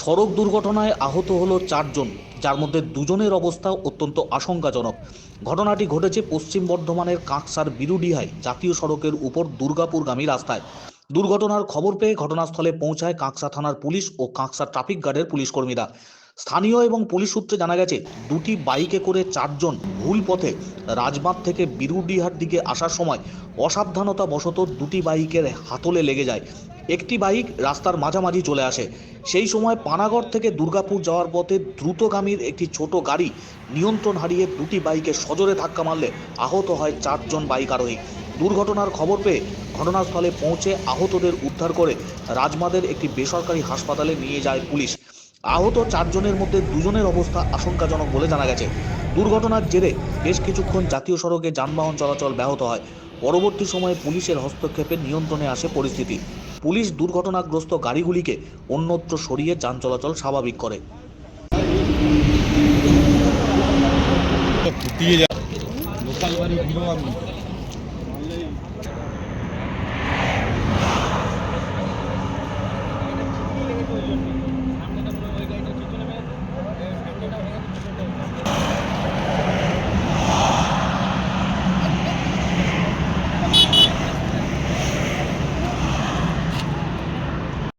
সড়ক দুর্ঘটনায় আহত হলো চারজন, যার মধ্যে দুজনের অবস্থা অত্যন্ত আশঙ্কাজনক। ঘটনাটি ঘটেছে পশ্চিম বর্ধমানের কাঁকসার বিরুডিহায় জাতীয় সড়কের উপর দুর্গাপুরগামী রাস্তায়। দুর্ঘটনার খবর পেয়ে ঘটনাস্থলে পৌঁছায় কাঁকসা থানার পুলিশ ও কাঁকসা ট্রাফিক গার্ডের পুলিশ কর্মীরা। স্থানীয় এবং পুলিশ সূত্রে জানা গেছে, দুটি বাইকে করে চারজন ভুল পথে রাজবাঁধ থেকে বিরুডিহার দিকে আসার সময় অসাবধানতা বশত দুটি বাইকের হাতলে লেগে যায়। একটি বাইক রাস্তার মাঝামাঝি চলে আসে। সেই সময় পানাগড় থেকে দুর্গাপুর যাওয়ার পথে দ্রুতগামীর একটি ছোট গাড়ি নিয়ন্ত্রণ হারিয়ে দুটি বাইকে সজোরে ধাক্কা মারলে আহত হয় চারজন বাইক আরোহী দুর্ঘটনার খবর পেয়ে ঘটনাস্থলে পৌঁছে আহতদের উদ্ধার করে রাজমাদের একটি বেসরকারি হাসপাতালে নিয়ে যায় পুলিশ। আহত চারজনের মধ্যে দুজনের অবস্থা আশঙ্কাজনক বলে জানা গেছে। দুর্ঘটনার জেরে বেশ কিছুক্ষণ জাতীয় সড়কে যানবাহন চলাচল ব্যাহত হয়। পরবর্তী সময়ে পুলিশের হস্তক্ষেপে নিয়ন্ত্রণে আসে পরিস্থিতি। পুলিশ দুর্ঘটনাগ্রস্ত গাড়িগুলিকে অন্যত্র সরিয়ে যান চলাচল স্বাভাবিক করে। ফুটিয়ে